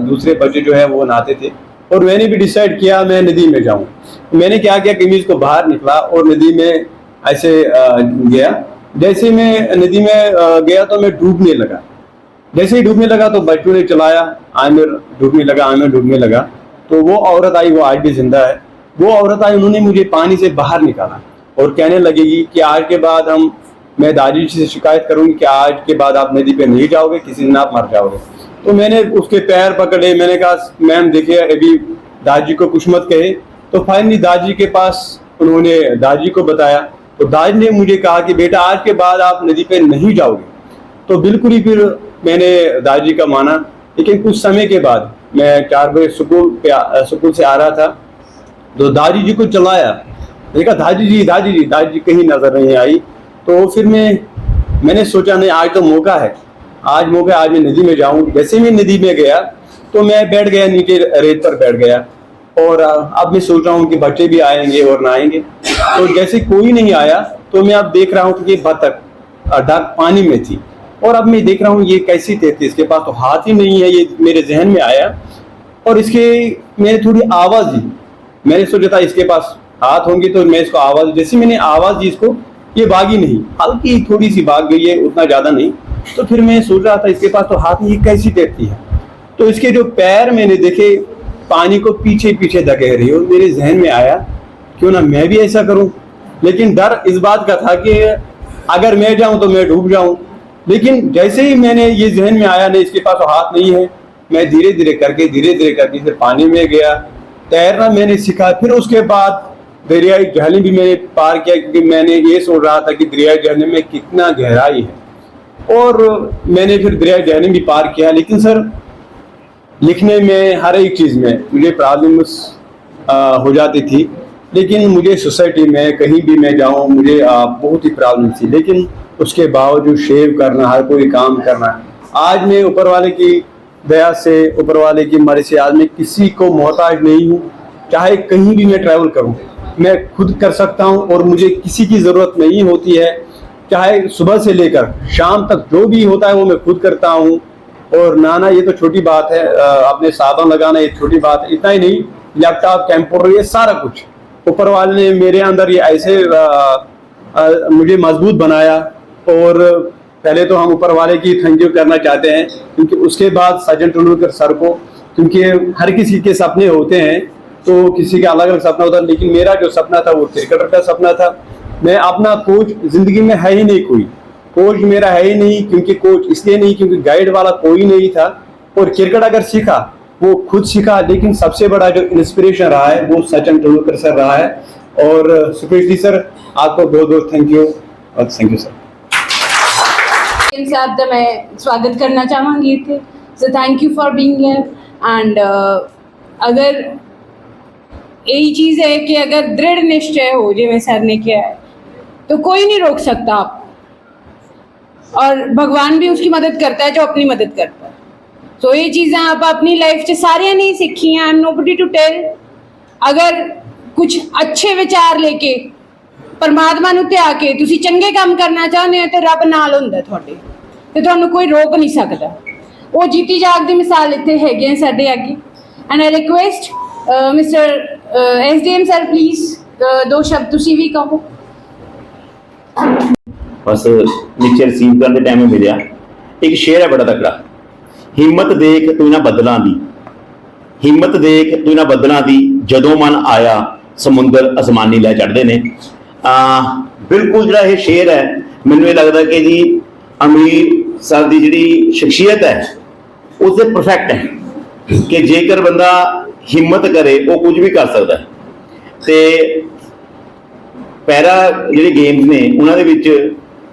दूसरे बच्चे जो है वो नहाते थे। और मैंने भी डिसाइड किया मैं नदी में जाऊँ। मैंने क्या किया कमीज को बाहर निकला और नदी में ऐसे गया। जैसे मैं नदी में गया तो मैं डूबने लगा। जैसे ही डूबने लगा तो बच्चों ने चलाया, आमिर डूबने लगा, आमिर डूबने लगा। तो वो औरत आई, वो आज भी ज़िंदा है। वो औरत आई, उन्होंने मुझे पानी से बाहर निकाला और कहने लगेगी कि आज के बाद हम, मैं दादी जी से शिकायत करूँगी कि आज के बाद आप नदी पे नहीं जाओगे, किसी दिन आप मर जाओगे। तो मैंने उसके पैर पकड़े, मैंने कहा, मैम, देखिए, अभी दादी को कुछ मत कहे। तो फाइनली दादी के पास उन्होंने दादी को बताया। तो दादी ने मुझे कहा कि, बेटा, आज के बाद आप नदी पे नहीं जाओगे। तो बिल्कुल ही फिर मैंने दादी का माना, लेकिन कुछ समय के बाद मैं चार बजे स्कूल स्कूल से आ रहा था तो दादी जी को चलाया देखा दादी जी दादी जी दादी जी कहीं नज़र नहीं आई। तो फिर मैं, मैंने सोचा, नहीं, आज तो मौका है। आज मौका आज मैं नदी में जाऊँ। जैसे मैं नदी में गया तो मैं बैठ गया, नीचे रेत पर बैठ गया। और अब मैं सोच रहा हूँ कि बच्चे भी आएँगे और ना आएँगे तो जैसे कोई नहीं आया तो मैं अब देख रहा हूँ कि बतख डक पानी में थी। और अब मैं देख रहा हूँ ये कैसी तैरती है इसके पास तो हाथ ही नहीं है, ये मेरे जहन में आया। और इसके मैंने थोड़ी आवाज़ दी। मैंने सोचा था इसके पास हाथ होंगे तो मैं इसको आवाज़, जैसे मैंने आवाज़ दी इसको, ये भागी नहीं। हल्की थोड़ी सी भाग गई है, उतना ज़्यादा नहीं। तो फिर मैं सोच रहा था इसके पास तो हाथ ये कैसी तैरती है? तो इसके जो पैर मैंने देखे, पानी को पीछे पीछे धके रही और मेरे जहन में आया, क्यों ना मैं भी ऐसा करूँ? लेकिन डर इस बात का था कि अगर मैं जाऊँ तो मैं डूब जाऊँ। लेकिन जैसे ही मैंने ये जहन में आया, नहीं, इसके पास तो हाथ नहीं है। मैं धीरे धीरे करके धीरे धीरे करके फिर पानी में गया। तैरना मैंने सीखा। फिर उसके बाद दरियाई जहली भी मैंने पार किया, क्योंकि मैंने ये सोच रहा था कि दरियाई जहली में कितना गहराई है। और मैंने फिर दरियाई जहली भी पार किया। लेकिन सर, लिखने में, हर एक चीज़ में मुझे प्रॉब्लम्स हो जाती थी। लेकिन मुझे सोसाइटी में कहीं भी मैं जाऊँ, मुझे बहुत ही प्रॉब्लम थी। लेकिन उसके बावजूद शेव करना हर कोई काम करना। आज मैं ऊपर वाले की दया से ऊपर वाले की मर्ज़ी से आज मैं किसी को मोहताज नहीं हूँ। चाहे कहीं भी मैं ट्रैवल करूँ मैं खुद कर सकता हूँ और मुझे किसी की ज़रूरत नहीं होती है। चाहे सुबह से लेकर शाम तक जो भी होता है वो मैं खुद करता हूँ। और नाना ये तो छोटी बात है अपने साधन लगाना ये छोटी बात है इतना ही नहीं लैपटॉप कंप्यूटर ये सारा कुछ। ऊपर वाले ने मेरे अंदर ये ऐसे अ, अ, मुझे मज़बूत बनाया। और पहले तो हम ऊपर वाले की थैंक यू करना चाहते हैं, क्योंकि उसके बाद सचिन तेंदुलकर सर को, क्योंकि हर किसी के सपने होते हैं तो किसी का अलग अलग सपना होता है, लेकिन मेरा जो सपना था वो क्रिकेटर का सपना था। मैं अपना कोच ज़िंदगी में है ही नहीं कोई। कोच मेरा है ही नहीं, क्योंकि कोच इसलिए नहीं, क्योंकि गाइड वाला कोई नहीं था। और क्रिकेट अगर सीखा, वो खुद सीखा, लेकिन सबसे बड़ा जो इंस्पिरेशन रहा है, वो सचिन तेंदुलकर सर रहा है। और सुप्रीत जी सर आपको बहुत बहुत थैंक यू और थैंक यू सर के साथ मैं स्वागत करना चाहूँगी इतने so thank you for being and अगर यही चीज़ है कि अगर दृढ़ निश्चय हो जिमें सर ने किया है तो कोई नहीं रोक सकता आप। और भगवान भी उसकी मदद करता है जो अपनी मदद करता है। सो ये चीज़ें आप अपनी लाइफ से सारिया नहीं सीखी हैं I am nobody to tell अगर कुछ अच्छे विचार लेके ਪਰਮਾਤਮਾ ਨੂੰ ਧਿਆ ਕੇ ਤੁਸੀਂ ਚੰਗੇ ਕੰਮ ਕਰਨਾ ਚਾਹੁੰਦੇ ਹੋ ਤੇ ਰੱਬ ਨਾਲ ਹੁੰਦਾ ਤੁਹਾਡੇ। ਤੇ ਤੁਹਾਨੂੰ ਕੋਈ ਰੋਕ ਨਹੀਂ ਸਕਦਾ। ਉਹ ਜੀਤੀ ਜਾਗ ਦੀ ਮਿਸਾਲ ਇੱਥੇ ਹੈਗੇ ਸਾਡੇ ਅੱਗੇ। And I request mister SDM sir please ਦੋ ਸ਼ਬਦ ਤੁਸੀਂ ਵੀ ਕਹੋ। ਬਸ ਨੀਚੇ ਰਿਸੀਵ ਕਰਨ ਦੇ ਟਾਈਮ ਮਿਲਿਆ। ਇੱਕ ਸ਼ੇਰ ਹੈ ਬੜਾ ਤਕੜਾ। ਹਿੰਮਤ ਦੇਖ ਤੂੰ ਇਹਨਾਂ ਬੱਦਲਾਂ ਦੀ। ਹਿੰਮਤ ਦੇਖ ਤੂੰ ਇਹਨਾਂ ਬੱਦਲਾਂ ਦੀ। ਜਦੋਂ ਮਨ ਆਇਆ, ਸਮੁੰਦਰ ਅਸਮਾਨੀ ਲੈ ਚੜਦੇ ਨੇ। ਬਿਲਕੁਲ ਜਿਹੜਾ ਇਹ ਸ਼ੇਰ ਹੈ, ਮੈਨੂੰ ਇਹ ਲੱਗਦਾ ਕਿ ਜੀ ਅਮੀਰ ਸਾਹਿਬ ਦੀ ਜਿਹੜੀ ਸ਼ਖਸੀਅਤ ਹੈ, ਉਸਦੇ ਪਰਫੈਕਟ ਹੈ ਕਿ ਜੇਕਰ ਬੰਦਾ ਹਿੰਮਤ ਕਰੇ, ਉਹ ਕੁਝ ਵੀ ਕਰ ਸਕਦਾ ਹੈ। ਤੇ ਪੈਰਾ ਜਿਹੜੇ ਗੇਮਸ ਨੇ, ਉਹਨਾਂ ਦੇ ਵਿੱਚ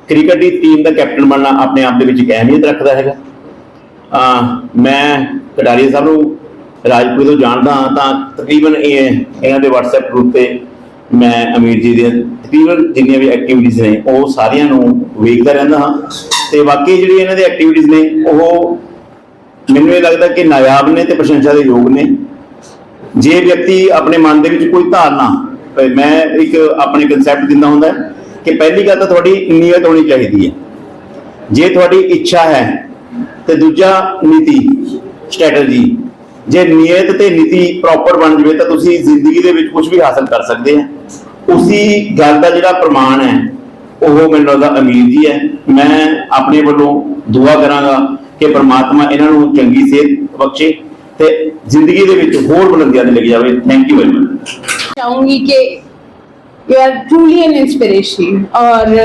ਕ੍ਰਿਕਟ ਦੀ ਟੀਮ ਦਾ ਕੈਪਟਨ ਬਣਨਾ ਆਪਣੇ ਆਪ ਦੇ ਵਿੱਚ ਇੱਕ ਅਹਿਮੀਅਤ ਰੱਖਦਾ ਹੈਗਾ। ਆ ਮੈਂ ਕਟਾਰੀਆ ਸਾਹਿਬ ਨੂੰ ਰਾਜਪੁਰ ਤੋਂ ਜਾਣਦਾ ਹਾਂ, ਤਾਂ ਤਕਰੀਬਨ ਇਹ ਇਹਨਾਂ ਦੇ WhatsApp ਗਰੁੱਪ ਤੇ ਮੈਂ ਅਮੀਰ ਜੀ ਦੀਆਂ ਤਕਰੀਬਨ ਜਿੰਨੀਆਂ ਵੀ ਐਕਟੀਵਿਟੀਜ਼ ਨੇ, ਉਹ ਸਾਰੀਆਂ ਨੂੰ ਵੇਖਦਾ ਰਹਿੰਦਾ ਹਾਂ। ਤੇ ਬਾਕੀ ਜਿਹੜੀ ਇਹਨਾਂ ਦੀ ਐਕਟੀਵਿਟੀਜ਼ ਨੇ, ਉਹ ਮੈਨੂੰ ਇਹ ਲੱਗਦਾ ਕਿ ਨਾਯਾਬ ਨੇ ਤੇ ਪ੍ਰਸ਼ੰਸਾ ਦੇ ਯੋਗ ਨੇ। ਜੇ ਵਿਅਕਤੀ ਆਪਣੇ ਮਨ ਦੇ ਵਿੱਚ ਕੋਈ ਧਾਰਨਾ ਮੈਂ ਇੱਕ ਆਪਣੇ ਕਨਸੈਪਟ ਦਿੰਦਾ ਹੁੰਦਾ ਕਿ ਪਹਿਲੀ ਗੱਲ ਤਾਂ ਤੁਹਾਡੀ ਨੀਅਤ ਹੋਣੀ ਚਾਹੀਦੀ ਹੈ। ਜੇ ਤੁਹਾਡੀ ਇੱਛਾ ਹੈ, ਤੇ ਦੂਜਾ ਨੀਤੀ, ਸਟ੍ਰੈਟਜੀ ਜੇ ਨੀਅਤ ਤੇ ਨੀਤੀ ਪ੍ਰੋਪਰ ਬਣ ਜਵੇ ਤਾਂ ਤੁਸੀਂ ਜ਼ਿੰਦਗੀ ਦੇ ਵਿੱਚ ਕੁਝ ਵੀ ਹਾਸਲ ਕਰ ਸਕਦੇ ਆ ਉਸੀ ਗੱਲ ਦਾ ਜਿਹੜਾ ਪ੍ਰਮਾਣ ਹੈ ਉਹ ਮੈਨੂੰ ਲੱਗਦਾ ਅਮੀਰ ਜੀ ਹੈ ਮੈਂ ਆਪਣੇ ਵੱਲੋਂ ਦੁਆ ਕਰਾਂਗਾ ਕਿ ਪ੍ਰਮਾਤਮਾ ਇਹਨਾਂ ਨੂੰ ਚੰਗੀ ਸਿਹਤ ਬਖਸ਼ੇ ਤੇ ਜ਼ਿੰਦਗੀ ਦੇ ਵਿੱਚ ਹੋਰ ਬੁਲੰਦੀਆਂ ਤੇ ਲੈ ਕੇ ਜਾਵੇ ਥੈਂਕ ਯੂ ਵੈਰੀ ਮਚ चाहूंगी कि you are truly an inspiration और अ,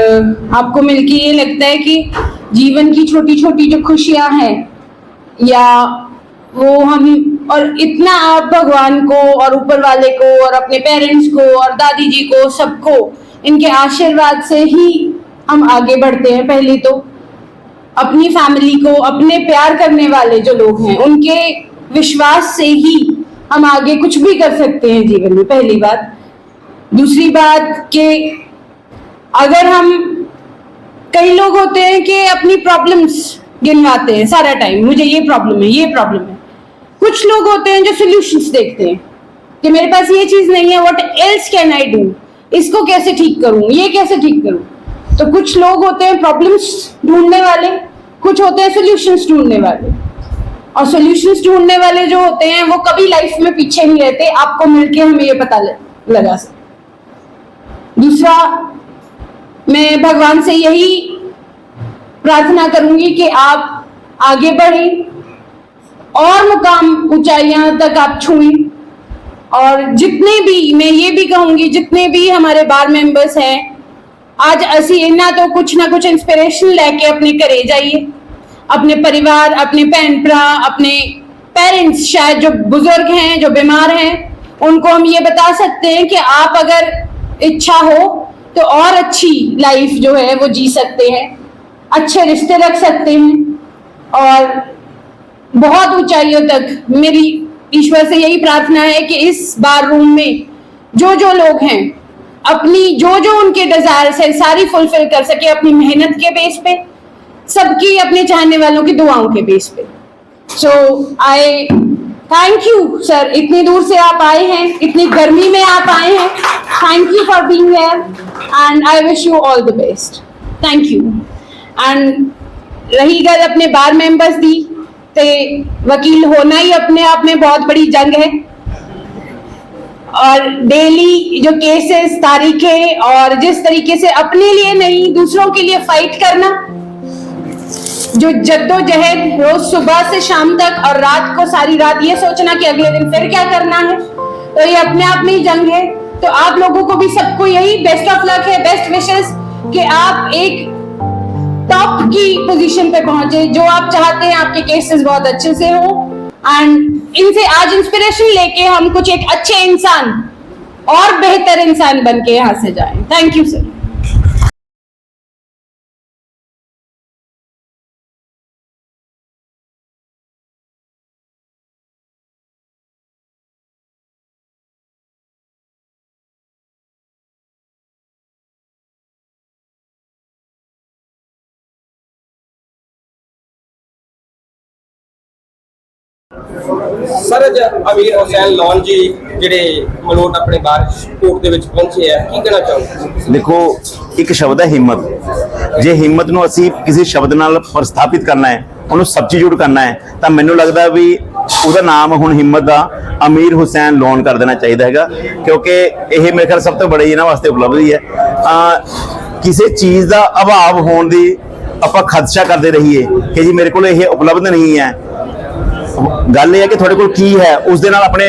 आपको मिलके ये लगता है कि जीवन की छोटी छोटी जो खुशियां हैं या वो हम और इतना आप भगवान को और ऊपर वाले को और अपने पेरेंट्स को और दादी जी को, सबको इनके आशीर्वाद से ही हम आगे बढ़ते हैं पहले तो। अपनी फैमिली को, अपने प्यार करने वाले जो लोग हैं, उनके विश्वास से ही हम आगे कुछ भी कर सकते हैं जीवन में, पहली बात। दूसरी बात कि अगर हम, कई लोग होते हैं कि अपनी प्रॉब्लम्स गिनवाते हैं, सारा टाइम मुझे ये प्रॉब्लम है, ये प्रॉब्लम है। कुछ लोग होते हैं जो सोल्यूशंस देखते हैं कि मेरे पास ये चीज़ नहीं है what else can I do इसको कैसे ठीक करूँ? ये कैसे ठीक करूँ? तो कुछ लोग होते हैं प्रॉब्लम्स ढूँढने वाले, कुछ होते हैं सोल्यूशंस ढूँढने वाले। और सॉल्यूशंस ढूँढने वाले जो होते हैं, वो कभी लाइफ में पीछे नहीं रहते, आपको मिलके हमें ये पता लगा सकते दूसरा, मैं भगवान से यही प्रार्थना करूँगी कि आप आगे बढ़ें और मुकाम ऊंचाइयाँ तक आप छुएँ। और जितने भी, मैं ये भी कहूँगी, जितने भी हमारे बार मेंबर्स हैं, आज असी इन्ना तो कुछ ना कुछ इंस्पिरेशन लेके अपने घरे जाइए। अपने परिवार, अपने भैन भरा, अपने पेरेंट्स शायद जो बुज़ुर्ग हैं, जो बीमार हैं, उनको हम ये बता सकते हैं कि आप अगर इच्छा हो तो और अच्छी लाइफ जो है, वो जी सकते हैं। अच्छे रिश्ते रख सकते हैं। और बहुत ऊंचाइयों तक मेरी ईश्वर से यही प्रार्थना है कि इस बार रूम में जो जो लोग हैं, अपनी जो जो उनके डिजायर्स है, सारी फुलफिल कर सके अपनी मेहनत के बेस पे, सबकी अपने चाहने वालों की दुआओं के बेस पे। So I thank you sir इतनी दूर से आप आए हैं, इतनी गर्मी में आप आए हैं। Thank you for being here and I wish you all the best thank you and रही गल अपने बार मेंबर्स दी ते वकील होना ही अपने आप में बहुत बड़ी जंग है। और डेली जो केसेस, तारीखें और जिस तरीके से अपने लिए नहीं, दूसरों के लिए फाइट करना, जो जद्दोजहद रोज सुबह से शाम तक और रात को सारी रात ये सोचना कि अगले दिन फिर क्या करना है तो ये अपने आप में ही जंग है। तो आप लोगों को भी सबको यही बेस्ट ऑफ़ लक है बेस्ट विशेष कि आप एक टॉप की पोजीशन पे पहुँचे, जो आप चाहते हैं आपके केसेस बहुत अच्छे से हो। एंड इनसे आज इंस्पिरेशन लेके हम कुछ एक अच्छे इंसान और बेहतर इंसान बन के यहाँ से जाए। थैंक यू सर ਸਰ, ਅੱਜ ਅਮੀਰ ਹੁਸੈਨ ਲੋਨ ਜੀ ਜਿਹੜੇ ਮਲੋਟ ਆਪਣੇ ਬਾਹਰ ਕੋਰਟ ਦੇ ਵਿੱਚ ਪਹੁੰਚੇ ਆ, ਕੀ ਕਹਿਣਾ ਚਾਹੋਗੇ? ਦੇਖੋ, ਇੱਕ ਸ਼ਬਦ ਹੈ ਹਿੰਮਤ। ਜੇ ਹਿੰਮਤ ਨੂੰ ਅਸੀਂ ਕਿਸੇ ਸ਼ਬਦ ਨਾਲ ਪ੍ਰਸਥਾਪਿਤ ਕਰਨਾ ਹੈ, ਉਹਨੂੰ ਸਬਸਟੀਟਿਊਟ ਕਰਨਾ ਹੈ, ਤਾਂ ਮੈਨੂੰ ਲੱਗਦਾ ਵੀ ਉਹਦਾ ਨਾਮ ਹੁਣ ਹਿੰਮਤ ਦਾ ਅਮੀਰ ਹੁਸੈਨ ਲੋਨ ਕਰ ਦੇਣਾ ਚਾਹੀਦਾ ਹੈਗਾ, ਕਿਉਂਕਿ ਇਹ ਮੇਰੇ ਖਿਆਲ ਸਭ ਤੋਂ ਬੜੀ ਇਹਨਾਂ ਵਾਸਤੇ ਉਪਲਬਧੀ ਹੈ। ਕਿਸੇ ਚੀਜ਼ ਦਾ ਅਭਾਵ ਹੋਣ ਦੀ ਆਪਾਂ ਖਦਸ਼ਾ ਕਰਦੇ ਰਹੀਏ ਕਿ ਜੀ ਮੇਰੇ ਕੋਲ ਇਹ ਉਪਲਬਧ ਨਹੀਂ ਹੈ ਗੱਲ ਇਹ ਹੈ ਕਿ ਤੁਹਾਡੇ ਕੋਲ ਕੀ ਹੈ? ਉਸ ਦੇ ਨਾਲ ਆਪਣੇ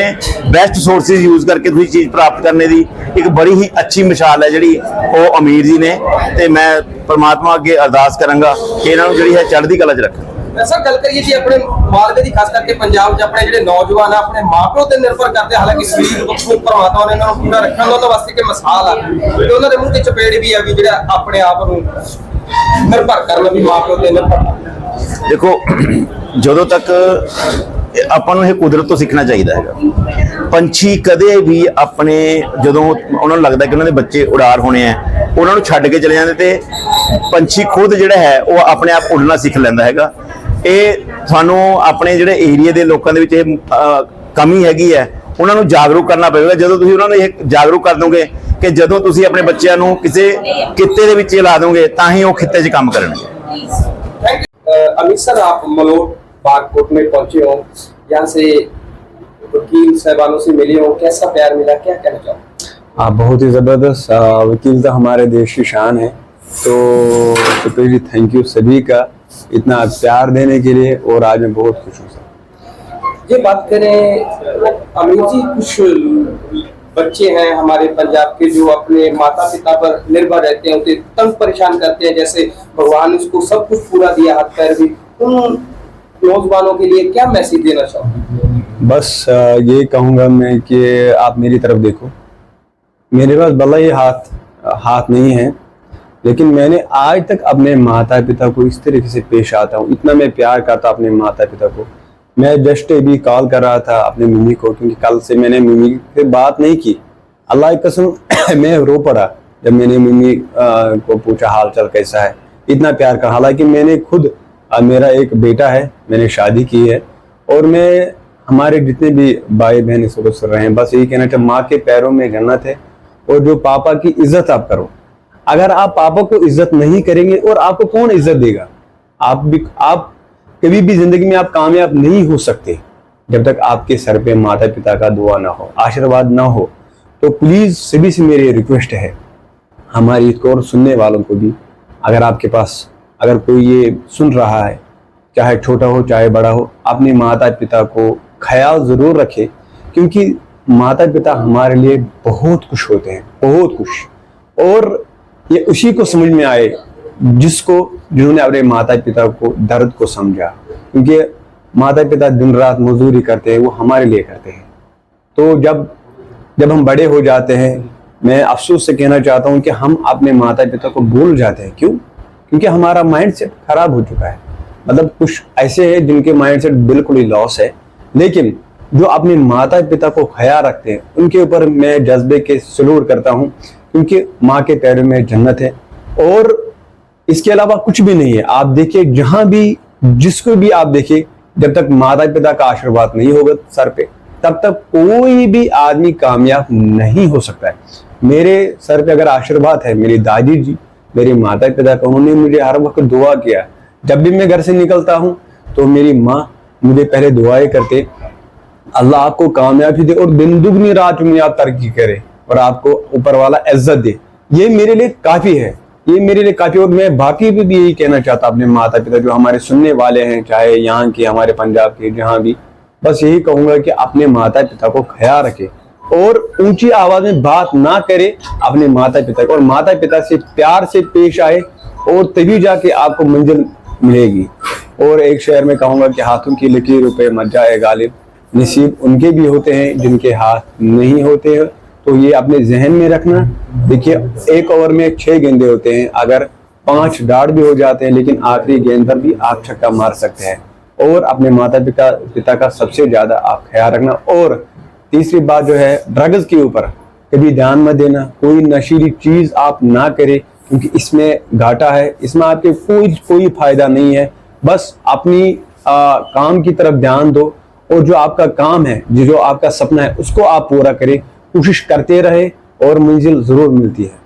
ਬੈਸਟ ਸੋਰਸਿਸ ਯੂਜ਼ ਕਰਕੇ ਤੁਸੀਂ ਚੀਜ਼ ਪ੍ਰਾਪਤ ਕਰਨੇ ਦੀ ਇੱਕ ਬੜੀ ਹੀ ਅੱਛੀ ਮਿਸਾਲ ਹੈ ਜਿਹੜੀ ਉਹ ਅਮੀਰ ਜੀ ਨੇ ਤੇ ਮੈਂ ਪਰਮਾਤਮਾ ਅੱਗੇ ਅਰਦਾਸ ਕਰਾਂਗਾ ਕਿ ਇਹਨਾਂ ਨੂੰ ਜਿਹੜੀ ਹੈ ਚੜ੍ਹਦੀ ਕਲਾ 'ਚ ਰੱਖੇ ਸਰ ਗੱਲ ਕਰੀਏ ਜੀ ਆਪਣੇ ਮਾਲਵੇ ਦੀ, ਖਾਸ ਕਰਕੇ ਪੰਜਾਬ 'ਚ ਆਪਣੇ ਜਿਹੜੇ ਨੌਜਵਾਨ ਆ, ਆਪਣੇ ਮਾਪਿਓ ਤੇ ਨਿਰਭਰ ਕਰਦੇ ਹਾਲਾਂਕਿ ਸਰੀਰ ਤੋਂ ਪਰਮਾਤਮਾ ਨੇ ਇਹਨਾਂ ਨੂੰ ਪੂਰਾ ਰੱਖਿਆ, ਉਹਨਾਂ ਵਾਸਤੇ ਕਿ ਮਿਸਾਲ ਆ ਤੇ ਉਹਨਾਂ ਦੇ ਮੂੰਹ ਤੇ ਚਪੇੜ ਵੀ ਆ ਵੀ ਜਿਹੜਾ ਆਪਣੇ ਆਪ ਨੂੰ ਨਿਰਭਰ ਕਰਨ, ਵੀ ਮਾਪਿਓ ਤੇ ਨਿਰਭਰ ਦੇਖੋ, ਜਦੋਂ ਤੱਕ ਆਪਾਂ ਨੂੰ ਇਹ ਕੁਦਰਤ ਤੋਂ ਸਿੱਖਣਾ ਚਾਹੀਦਾ ਹੈਗਾ, ਪੰਛੀ ਕਦੇ ਵੀ ਆਪਣੇ ਜਦੋਂ ਉਹਨਾਂ ਨੂੰ ਲੱਗਦਾ ਕਿ ਉਹਨਾਂ ਦੇ ਬੱਚੇ ਉਡਾਰ ਹੋਣੇ ਆ, ਉਹਨਾਂ ਨੂੰ ਛੱਡ ਕੇ ਚਲੇ ਜਾਂਦੇ ਤੇ ਪੰਛੀ ਖੁਦ ਜਿਹੜਾ ਹੈ ਉਹ ਆਪਣੇ ਆਪ ਉੱਡਣਾ ਸਿੱਖ ਲੈਂਦਾ ਹੈਗਾ। ਇਹ ਤੁਹਾਨੂੰ ਆਪਣੇ ਜਿਹੜੇ ਏਰੀਆ ਦੇ ਲੋਕਾਂ ਦੇ ਵਿੱਚ ਇਹ ਕਮੀ ਹੈਗੀ ਹੈ, ਉਹਨਾਂ ਨੂੰ ਜਾਗਰੂਕ ਕਰਨਾ ਪਵੇਗਾ। ਜਦੋਂ ਤੁਸੀਂ ਉਹਨਾਂ ਨੂੰ ਇਹ ਜਾਗਰੂਕ ਕਰ ਦੋਗੇ ਕਿ ਜਦੋਂ ਤੁਸੀਂ ਆਪਣੇ ਬੱਚਿਆਂ ਨੂੰ ਕਿਸੇ ਕਿੱਤੇ ਦੇ ਵਿੱਚ ਲਾ ਦੋਗੇ, ਤਾਂ ਹੀ ਉਹ ਖਿੱਤੇ 'ਚ ਕੰਮ ਕਰਨਗੇ। अमित सर आप मलोट बागकोट में पहुँचे हो यहाँ से वकील साहबानों से मिले हो कैसा प्यार मिला क्या कहना चाहो आप बहुत ही ज़बरदस्त वकील तो हमारे देश की शान है। तो सुप्रीत जी थैंक यू सभी का इतना प्यार देने के लिए और आज मैं बहुत खुश हूँ सर ये बात करें अमित जी कुछ बच्चे हैं, हमारे पंजाब के जो अपने माता पिता पर निर्भर रहते हैं उसे तंग परेशान करते हैं, जैसे भगवान ने उसको सब कुछ पूरा दिया हाथ पैर भी। उन नौजवानों के लिए क्या मैसेज देना चाहो बस ये कहूँगा मैं कि आप मेरी तरफ़ देखो। मेरे पास भला ये हाथ हाथ नहीं है, लेकिन मैंने आज तक अपने माता पिता को इस तरीके से पेश आता हूँ। इतना मैं प्यार करता अपने माता पिता को। मैं जस्ट अभी कॉल कर रहा था अपने मम्मी को, क्योंकि कल से मैंने मम्मी से बात नहीं की। अल्लाह कसम, मैं रो पड़ा जब मैंने मम्मी को पूछा हाल चाल कैसा है? इतना प्यार कर, हालाँकि मैंने खुद मेरा एक बेटा है, मैंने शादी की है, और मैं, हमारे जितने भी भाई बहन इसको सुन रहे हैं, बस यही कहना चाहता माँ के पैरों में जन्नत है, और जो पापा की इज़्ज़त आप करो। अगर आप पापा को इज़्ज़त नहीं करेंगे, और आपको कौन इज़्ज़त देगा? आप भी, आप कभी भी ज़िंदगी में आप कामयाब नहीं हो सकते, जब तक आपके सर पे माता पिता का दुआ ना हो, आशीर्वाद ना हो तो प्लीज़ सभी से मेरी रिक्वेस्ट है। हमारी इसको और सुनने वालों को भी, अगर आपके पास, अगर कोई ये सुन रहा है, चाहे छोटा हो, चाहे बड़ा हो, अपने माता पिता को ख्याल ज़रूर रखे, क्योंकि माता पिता हमारे लिए बहुत खुश होते हैं, बहुत खुश। और ये उसी को समझ में आए जिसको, जिन्होंने अपने माता पिता को दर्द को समझा, क्योंकि माता पिता दिन रात मजदूरी करते हैं, वो हमारे लिए करते हैं। तो जब जब हम बड़े हो जाते हैं, मैं अफसोस से कहना चाहता हूँ कि हम अपने माता पिता को भूल जाते हैं। क्यों? क्योंकि हमारा माइंड सेट खराब हो चुका है। मतलब कुछ ऐसे हैं जिनके माइंड सेट बिल्कुल ही लॉस है। लेकिन जो अपने माता पिता को ख्याल रखते हैं, उनके ऊपर मैं जज्बे के सलूर करता हूँ, क्योंकि माँ के पैरों में जन्नत है। और इसके अलावा कुछ भी नहीं है। आप देखिए, जहाँ भी, जिसको भी आप देखिए, जब तक माता पिता का आशीर्वाद नहीं होगा सर पे, तब तक कोई भी आदमी कामयाब नहीं हो सकता है। मेरे सर पे अगर आशीर्वाद है, मेरी दादी जी, मेरे माता पिता का, उन्होंने मुझे हर वक्त दुआ किया जब भी मैं घर से निकलता हूँ तो मेरी माँ मुझे पहले दुआएँ करते, अल्लाह आपको कामयाबी दे और दिन दुगनी रात में आप तरक्की करे और आपको ऊपर वाला इज़्ज़त दे। ये मेरे लिए काफ़ी है। ये मेरे लिए काफ़ी और मैं बाकी भी, भी यही कहना चाहता अपने माता पिता जो हमारे सुनने वाले हैं चाहे यहाँ के हमारे पंजाब के जहाँ भी। बस यही कहूँगा कि अपने माता पिता को ख्याल रखे और ऊँची आवाज़ में बात ना करे अपने माता पिता को। और माता पिता से प्यार से पेश आए और तभी जाके आपको मंजिल मिलेगी। और एक शहर में कहूँगा कि हाथों की लकीरों पे मत जाए गालिब। नसीब उनके भी होते हैं जिनके हाथ नहीं होते हैं। तो ये अपने जहन में रखना। देखिए एक ओवर में छह गेंदे होते हैं। अगर पाँच डाट भी हो जाते हैं लेकिन आखिरी गेंद पर भी आप छक्का मार सकते हैं। और अपने माता पिता पिता का सबसे ज़्यादा आप ख्याल रखना। और तीसरी बात जो है ड्रग्स के ऊपर कभी ध्यान मत देना। कोई नशीली चीज़ आप ना करें क्योंकि इसमें घाटा है। इसमें आपके कोई कोई फ़ायदा नहीं है। बस अपनी आ, काम की तरफ़ ध्यान दो। और जो आपका काम है जो जो आपका सपना है उसको आप पूरा करें। कोशिश करते रहे और मंजिल ज़रूर मिलती है।